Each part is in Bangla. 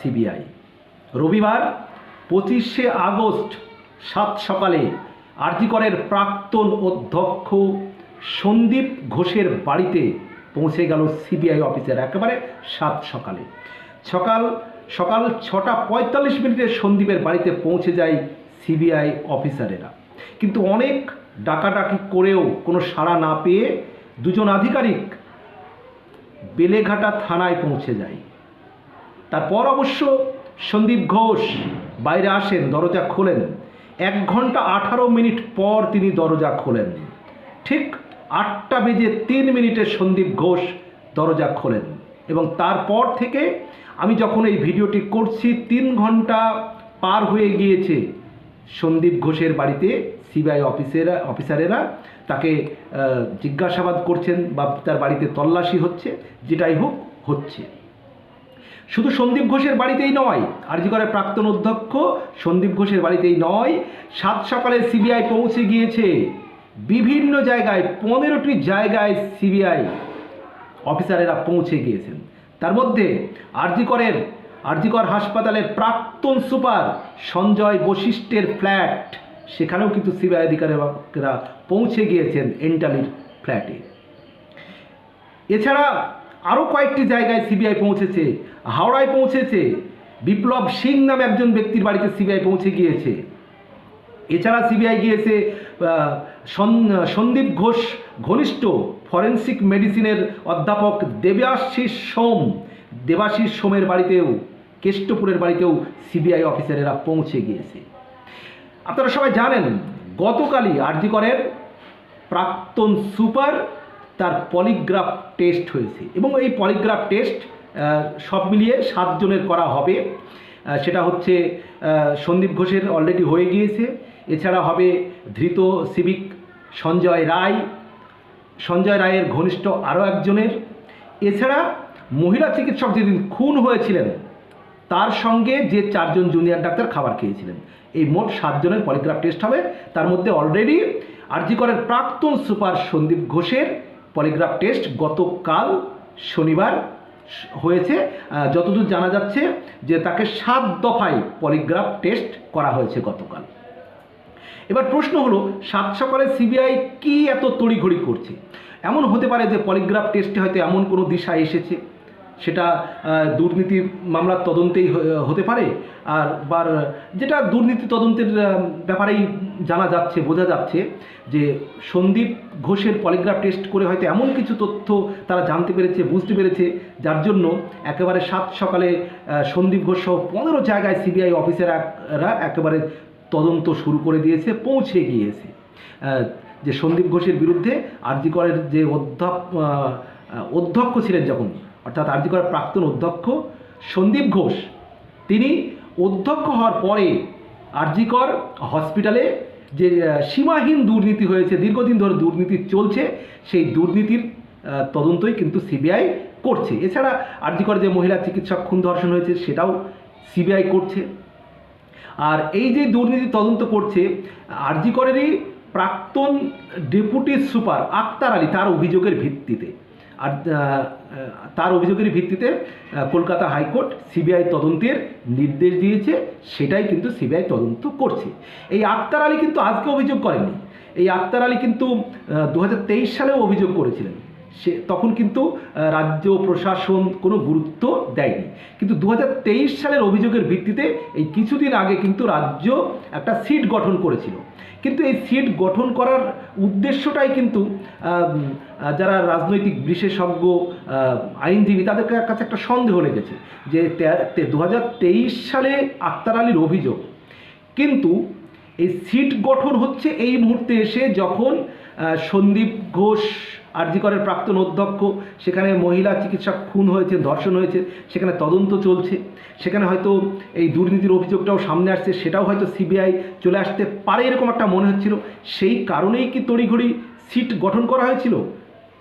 সিবিআই। রবিবার পঁচিশে আগস্ট সাত সকালে আরজিকরের প্রাক্তন অধ্যক্ষ সন্দীপ ঘোষের বাড়িতে পৌঁছে গেল সিবিআই অফিসার একেবারে সাত সকালে। সকাল সকাল ছটা পঁয়তাল্লিশ মিনিটে সন্দীপের বাড়িতে পৌঁছে যায় সিবিআই অফিসারেরা। কিন্তু অনেক ডাকাডাকি করেও কোনো সাড়া না পেয়ে দুজন আধিকারিক বেলেঘাটা থানায় পৌঁছে যায়। তারপর অবশ্য সন্দীপ ঘোষ বাইরে আসেন, দরজা খোলেন। এক ঘণ্টা আঠারো মিনিট পর তিনি দরজা খোলেন। ঠিক আটটা বেজে তিন মিনিটে সন্দীপ ঘোষ দরজা খোলেন এবং তারপর থেকে আমি যখন এই ভিডিওটি করছি, তিন ঘণ্টা পার হয়ে গিয়েছে। সন্দীপ ঘোষের বাড়িতে সিবিআই অফিসেরা, অফিসারেরা তাকে জিজ্ঞাসাবাদ করছেন বা তার বাড়িতে তল্লাশি হচ্ছে, যেটাই হোক, হচ্ছে। শুধু সন্দীপ ঘোষের বাড়িতেই নয়, আরজিকরের প্রাক্তন অধ্যক্ষ সন্দীপ ঘোষের বাড়িতেই নয়, সাত সকালে সিবিআই পৌঁছে গিয়েছে। বিভিন্ন জায়গায়, পনেরোটি জায়গায় সিবিআই অফিসারেরা পৌঁছে গিয়েছেন। তার মধ্যে আরজিকরের, আরজিকর হাসপাতালের প্রাক্তন সুপার সঞ্জয় বশিষ্ঠের ফ্ল্যাট, সেখানেও কিন্তু সিবিআই আধিকারিকরা পৌঁছে গিয়েছেন এন্টালির ফ্ল্যাটে। এছাড়া আরও কয়েকটি জায়গায় সিবিআই পৌঁছেছে। হাওড়ায় পৌঁছেছে। বিপ্লব সিং নামে একজন ব্যক্তির বাড়িতে সিবিআই পৌঁছে গিয়েছে। এছাড়া সিবিআই গিয়েছে সন্দীপ ঘোষ, ঘনিষ্ঠ ফরেন্সিক মেডিসিনের অধ্যাপক দেবাশিস সোম। দেবাশিস সোমের বাড়িতেও, কেষ্টপুরের বাড়িতেও সিবিআই অফিসারেরা পৌঁছে গিয়েছে। আপনারা সবাই জানেন, গতকালই আরজিকরের প্রাক্তন সুপার তার পলিগ্রাফ টেস্ট হয়েছে। এবং এই পলিগ্রাফ টেস্ট সব মিলিয়ে সাতজনের করা হবে। সেটা হচ্ছে সন্দীপ ঘোষের অলরেডি হয়ে গিয়েছে। এছাড়া হবে ধৃত সিভিক সঞ্জয় রায়। সঞ্জয় রায়ের ঘনিষ্ঠ আরও একজনের। এছাড়া মহিলা চিকিৎসক যেদিন খুন হয়েছিলেন, তার সঙ্গে যে চারজন জুনিয়র ডাক্তার খাবার খেয়েছিলেন, এই মোট সাতজনের পলিগ্রাফ টেস্ট হবে। তার মধ্যে অলরেডি আরজিকরের প্রাক্তন সুপার সন্দীপ ঘোষের। পলিগ্রাফ টেস্ট গতকাল শনিবার হয়েছে। যতদূর জানা যাচ্ছে যে তাকে সাত দফায় পলিগ্রাফ টেস্ট করা হয়েছে গতকাল। এবার প্রশ্ন হলো, সাত সকালে সিবিআই কি এত তড়িঘড়ি করছে? এমন হতে পারে যে পলিগ্রাফ টেস্টে হয়তো এমন কোনো দিশা এসেছে। সেটা দুর্নীতি মামলার তদন্তেই হতে পারে। আর বার, যেটা দুর্নীতি তদন্তের ব্যাপারেই জানা যাচ্ছে, বোঝা যাচ্ছে যে সন্দীপ ঘোষের পলিগ্রাফ টেস্ট করে হয়তো এমন কিছু তথ্য তারা জানতে পেরেছে, বুঝতে পেরেছে, যার জন্য একেবারে সাত সকালে সন্দীপ ঘোষ সহ পনেরো জায়গায় সিবিআই অফিসাররা একেবারে তদন্ত শুরু করে দিয়েছে, পৌঁছে গিয়েছে। যে সন্দীপ ঘোষের বিরুদ্ধে আরজিকরের যে অধ্যাপ অধ্যক্ষ ছিলেন যখন অর্থাৎ আরজিকরের প্রাক্তন অধ্যক্ষ সন্দীপ ঘোষ, তিনি অধ্যক্ষ হওয়ার পরে আরজিকর হসপিটালে যে সীমাহীন দুর্নীতি হয়েছে, দীর্ঘদিন ধরে দুর্নীতি চলছে, সেই দুর্নীতির তদন্তই কিন্তু সিবিআই করছে। এছাড়া আরজিকর যে মহিলা চিকিৎসক খুন ধর্ষণ হয়েছে, সেটাও সিবিআই করছে। আর এই যে দুর্নীতি তদন্ত করছে আরজি করেরই প্রাক্তন ডেপুটি সুপার আক্তার আলী তার অভিযোগের ভিত্তিতে। আর তার অভিযোগের ভিত্তিতে কলকাতা হাইকোর্ট সিবিআই তদন্তের নির্দেশ দিয়েছে, সেটাই কিন্তু সিবিআই তদন্ত করছে। এই আক্তার আলী কিন্তু আজকে অভিযোগ করেননি। এই আক্তার আলী কিন্তু দু হাজার তেইশ সালেও অভিযোগ করেছিলেন। সে, তখন কিন্তু রাজ্য প্রশাসন কোনো গুরুত্ব দেয়নি। কিন্তু দু হাজার তেইশ সালের অভিযোগের ভিত্তিতে এই কিছুদিন আগে কিন্তু রাজ্য একটা সিট গঠন করেছিল। কিন্তু এই সিট গঠন করার উদ্দেশ্যটাই কিন্তু যারা রাজনৈতিক বিশেষজ্ঞ আইনজীবী, তাদের কাছে একটা সন্দেহ লেগেছে যে দু হাজার তেইশ সালে আক্তার আলীর অভিযোগ। কিন্তু এই সিট গঠন হচ্ছে এই মুহূর্তে এসে যখন সন্দীপ ঘোষ আরজিকরের প্রাক্তন অধ্যক্ষ, সেখানে মহিলা চিকিৎসক খুন হয়েছে, ধর্ষণ হয়েছে, সেখানে তদন্ত চলছে। সেখানে হয়তো এই দুর্নীতির অভিযোগটাও সামনে আসছে, সেটাও হয়তো সিবিআই চলে আসতে পারে এরকম একটা মনে হচ্ছিল। সেই কারণেই কি তড়িঘড়ি সিট গঠন করা হয়েছিল?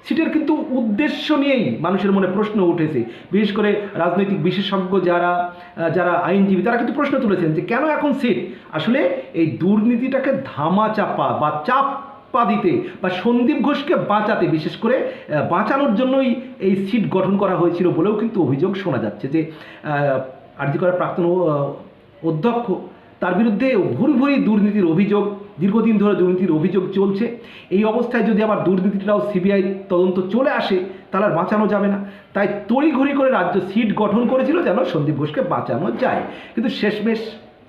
সিটের কিন্তু উদ্দেশ্য নিয়েই মানুষের মনে প্রশ্ন উঠেছে। বিশেষ করে রাজনৈতিক বিশেষজ্ঞ যারা যারা আইনজীবী, তারা কিন্তু প্রশ্ন তুলেছেন যে কেন এখন সিট? আসলে এই দুর্নীতিটাকে ধামা চাপা বা চাপ দিতে বা সন্দীপ ঘোষকে বাঁচাতে, বিশেষ করে বাঁচানোর জন্যই এই সিট গঠন করা হয়েছিল বলেও কিন্তু অভিযোগ শোনা যাচ্ছে যে আরজি করার প্রাক্তন অধ্যক্ষ তার বিরুদ্ধে ভুরি ভুরি দুর্নীতির অভিযোগ, দীর্ঘদিন ধরে দুর্নীতির অভিযোগ চলছে। এই অবস্থায় যদি আবার দুর্নীতিটাও সিবিআই তদন্ত চলে আসে, তাহলে আর বাঁচানো যাবে না। তাই তড়িঘড়ি করে রাজ্য সিট গঠন করেছিল যেন সন্দীপ ঘোষকে বাঁচানো যায়। কিন্তু শেষমেশ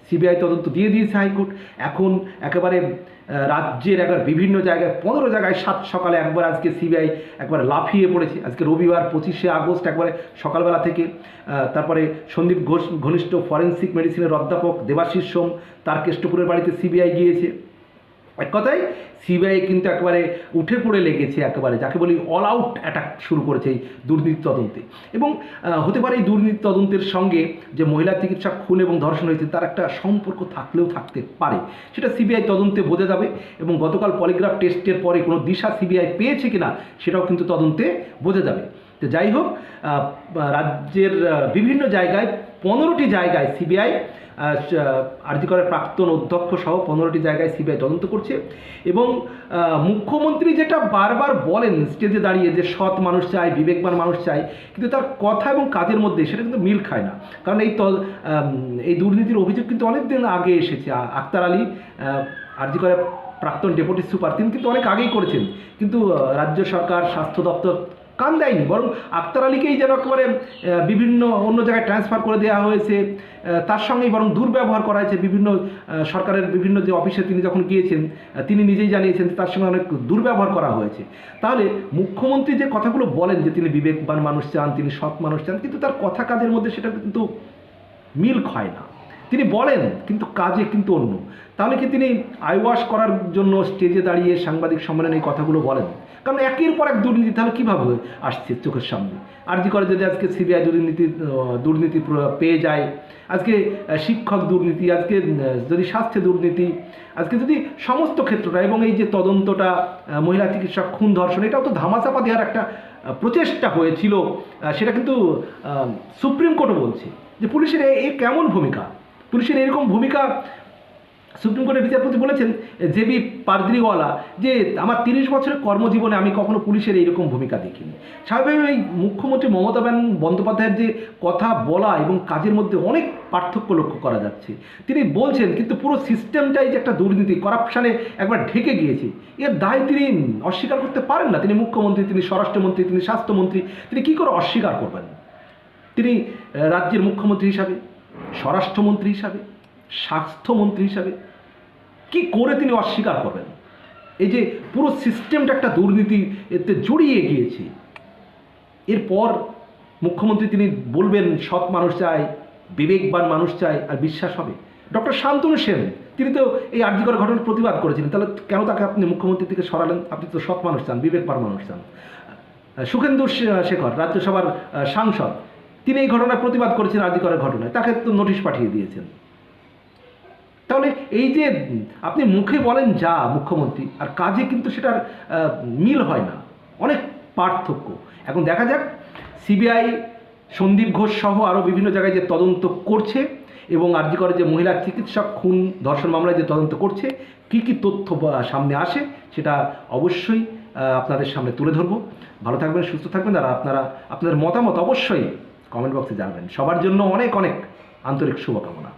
সিবিআই তদন্ত দিয়ে দিয়েছে হাইকোর্ট। এখন একেবারে রাজ্যের একবার বিভিন্ন জায়গায়, পনেরো জায়গায় সাত সকালে একবার আজকে সিবিআই একবার লাফিয়ে পড়েছে। আজকে রবিবার পঁচিশে আগস্ট একবারে সকালবেলা থেকে তারপরে সন্দীপ ঘোষ, ঘনিষ্ঠ ফরেন্সিক মেডিসিনের অধ্যাপক দেবাশিস সোম, তার কেষ্টপুরের বাড়িতে সিবিআই গিয়েছে। এক কথায় সিবিআই কিন্তু একেবারে উঠে পড়ে লেগেছে একেবারে, যাকে বলি অল আউট অ্যাটাক শুরু করেছে এই দুর্নীতি তদন্তে। এবং হতে পারে এই দুর্নীতি তদন্তের সঙ্গে যে মহিলা চিকিৎসা খুন এবং ধর্ষণ হয়েছে তার একটা সম্পর্ক থাকলেও থাকতে পারে। সেটা সিবিআই তদন্তে বোঝা যাবে এবং গতকাল পলিগ্রাফ টেস্টের পরে কোনো দিশা সিবিআই পেয়েছে কিনা সেটাও কিন্তু তদন্তে বোঝা যাবে। তো যাই হোক রাজ্যের বিভিন্ন জায়গায় পনেরোটি জায়গায় সিবিআই আরজিকরের প্রাক্তন অধ্যক্ষ সহ পনেরোটি জায়গায় সিবিআই তদন্ত করছে এবং মুখ্যমন্ত্রী যেটা বারবার বলেন স্টেজে দাঁড়িয়ে যে সৎ মানুষ চাই বিবেকবান মানুষ চাই কিন্তু তার কথা এবং কাজের মধ্যে সেটা কিন্তু মিল খায় না। কারণ এই এই দুর্নীতির অভিযোগ কিন্তু অনেক দিন আগে এসেছে। আক্তার আলী আরজিকরের প্রাক্তন ডেপুটি সুপার, তিনি কিন্তু অনেক আগেই করেছেন। কিন্তু রাজ্য সরকার, স্বাস্থ্য দপ্তর কান দেয়নি, বরং আক্তার আলীকেই যেন একেবারে বিভিন্ন অন্য জায়গায় ট্রান্সফার করে দেওয়া হয়েছে তার সঙ্গেই বরং দুর্ব্যবহার করা হয়েছে বিভিন্ন সরকারের বিভিন্ন যে অফিসে তিনি যখন গিয়েছেন তিনি নিজেই জানিয়েছেন তার সঙ্গে অনেক দুর্ব্যবহার করা হয়েছে। তাহলে মুখ্যমন্ত্রী যে কথাগুলো বলেন যে তিনি বিবেকবান মানুষ চান, তিনি সৎ মানুষ চান, কিন্তু তার কথা কাজের মধ্যে সেটা কিন্তু মিল হয় না। তিনি বলেন, কিন্তু কাজে কিন্তু অন্য। তাহলে কি তিনি আইওয়াশ করার জন্য স্টেজে দাঁড়িয়ে সাংবাদিক সম্মেলনে এই কথাগুলো বলেন? কারণ একের পর এক দুর্নীতি তাহলে কীভাবে আসছে চোখের সামনে? আর জি করে যদি আজকে সিবিআই দুর্নীতি দুর্নীতি পেয়ে যায়, আজকে শিক্ষক দুর্নীতি, আজকে যদি স্বাস্থ্যে দুর্নীতি, আজকে যদি সমস্ত ক্ষেত্রটা এবং এই যে তদন্তটা মহিলা চিকিৎসক খুন ধর্ষণ, এটাও তো ধামাচাপা দেওয়ার একটা প্রচেষ্টা হয়েছিল সেটা কিন্তু সুপ্রিম কোর্টও বলছে যে পুলিশের এ কেমন ভূমিকা? পুলিশের এরকম ভূমিকা সুপ্রিম কোর্টের বিচারপতি বলেছেন, জেবি পাদ্রিওয়ালা যে আমার তিরিশ বছরের কর্মজীবনে আমি কখনো পুলিশের এইরকম ভূমিকা দেখিনি। স্বাভাবিকভাবে এই মুখ্যমন্ত্রী মমতা ব্যান বন্দ্যোপাধ্যায়ের যে কথা বলা এবং কাজের মধ্যে অনেক পার্থক্য লক্ষ্য করা যাচ্ছে। তিনি বলছেন, কিন্তু পুরো সিস্টেমটাই যে একটা দুর্নীতি, করাপশানে একবার ঢেকে গিয়েছে। এর দায় তিনি অস্বীকার করতে পারেন না। তিনি মুখ্যমন্ত্রী, তিনি স্বরাষ্ট্রমন্ত্রী, তিনি স্বাস্থ্যমন্ত্রী, তিনি কী করে অস্বীকার করবেন? তিনি রাজ্যের মুখ্যমন্ত্রী হিসাবে স্বরাষ্ট্রমন্ত্রী হিসাবে, স্বাস্থ্যমন্ত্রী হিসাবে, কি করে তিনি অস্বীকার করবেন? এই যে পুরো সিস্টেমটা একটা দুর্নীতি এতে জড়িয়ে গিয়েছে। এরপর মুখ্যমন্ত্রী তিনি বলবেন, সৎ মানুষ চায়, বিবেকবান মানুষ চায়, আর বিশ্বাস হবে। ডক্টর শান্তনু সেন, তিনি তো এই আর্যিকর ঘটনার প্রতিবাদ করেছিলেন। তাহলে কেন তাকে আপনি মুখ্যমন্ত্রী থেকে সরালেন? আপনি তো সৎ মানুষ চান, বিবেকবান মানুষ চান। সুখেন্দু শেখর, রাজ্যসভার সাংসদ তিনি এই ঘটনার প্রতিবাদ করেছেন আর্যিকরের ঘটনায়। তাকে তো নোটিশ পাঠিয়ে দিয়েছেন। তাহলে এই যে আপনি মুখে বলেন যা মুখ্যমন্ত্রী, আর কাজে কিন্তু সেটার মিল হয় না। অনেক পার্থক্য। এখন দেখা যাক, সিবিআই, সন্দীপ ঘোষ সহ আরও বিভিন্ন জায়গায় যে তদন্ত করছে, এবং আরজি করে যে মহিলা চিকিৎসক, খুন, ধর্ষণ মামলায় যে তদন্ত করছে, কি কি তথ্য সামনে আসে, সেটা অবশ্যই আপনাদের সামনে তুলে ধরবো। ভালো থাকবেন, সুস্থ থাকবেন, আর আপনারা, আপনাদের মতামত অবশ্যই কমেন্ট বক্সে জানবেন। সবার জন্য অনেক অনেক আন্তরিক শুভকামনা।